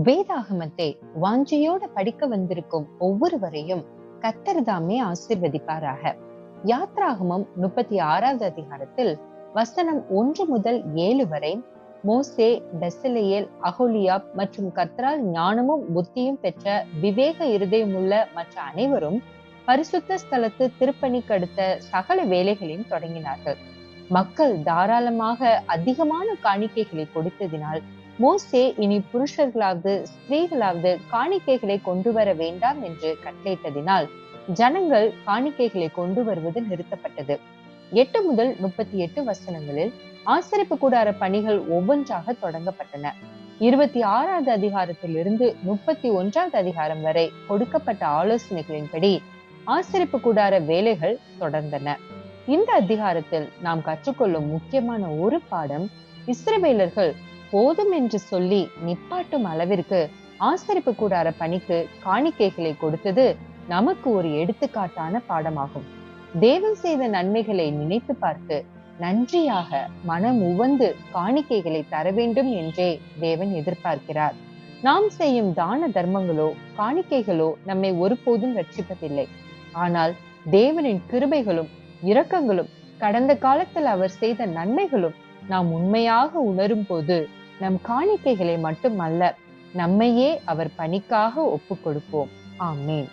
வேதாகமத்தை வாஞ்சியோட படிக்க வந்திருக்கும் ஒவ்வொருவரையும் கத்தர் தாமே ஆசிர்வதிப்பாராக. யாத்ராகமம் முப்பத்தி ஆறாவது அதிகாரத்தில் வசனம் ஒன்று முதல் ஏழு வரை மோசே பெசலையேல் அகோலியாப் மற்றும் கத்ரால் ஞானமும் புத்தியும் பெற்ற விவேக இருதயமுள்ள மற்ற அனைவரும் பரிசுத்த ஸ்தலத்து திருப்பணிக்கு அடுத்த சகல வேலைகளையும் தொடங்கினார்கள். மக்கள் தாராளமாக அதிகமான காணிக்கைகளை கொடுத்ததினால் மோசே இனி புருஷர்களாவது ஸ்திரீகளாவது காணிக்கைகளை கொண்டு வர வேண்டாம் என்று கட்டளையிட்டதினால் ஜனங்கள் காணிக்கைகளை கொண்டு வருவது நிறுத்தப்பட்டது. எட்டு முதல் முப்பத்தி எட்டு வசனங்களில் ஆசரிப்பு கூடார பணிகள் ஒவ்வொன்றாக தொடங்கப்பட்டன. இருபத்தி ஆறாவது அதிகாரத்திலிருந்து முப்பத்தி ஒன்றாவது அதிகாரம் வரை கொடுக்கப்பட்ட ஆலோசனைகளின்படி ஆசரிப்பு கூடார வேலைகள் தொடர்ந்தன. இந்த அதிகாரத்தில் நாம் கற்றுக்கொள்ளும் முக்கியமான ஒரு பாடம் இஸ்ரவேலர்கள் போதும் என்று சொல்லி நிப்பாட்டும் அளவிற்கு ஆசரிப்பு கூடார பணிக்கு காணிக்கைகளை கொடுத்தது நமக்கு ஒரு எடுத்துக்காட்டான பாடமாகும். தேவன் செய்த நன்மைகளை நினைத்து பார்த்து நன்றியாக மனம் உவந்து காணிக்கைகளை தர வேண்டும் என்றே தேவன் எதிர்பார்க்கிறார். நாம் செய்யும் தான தர்மங்களோ காணிக்கைகளோ நம்மை ஒருபோதும் ரட்சிப்பதில்லை. ஆனால் தேவனின் கிருபைகளும் இரக்கங்களும் கடந்த காலத்தில் அவர் செய்த நன்மைகளும் நாம் உண்மையாக உணரும் போது நம் காணிக்கைகளை மட்டுமல்ல நம்மையே அவர் பணிக்காக ஒப்பு கொடுப்போம் ஆமேன்.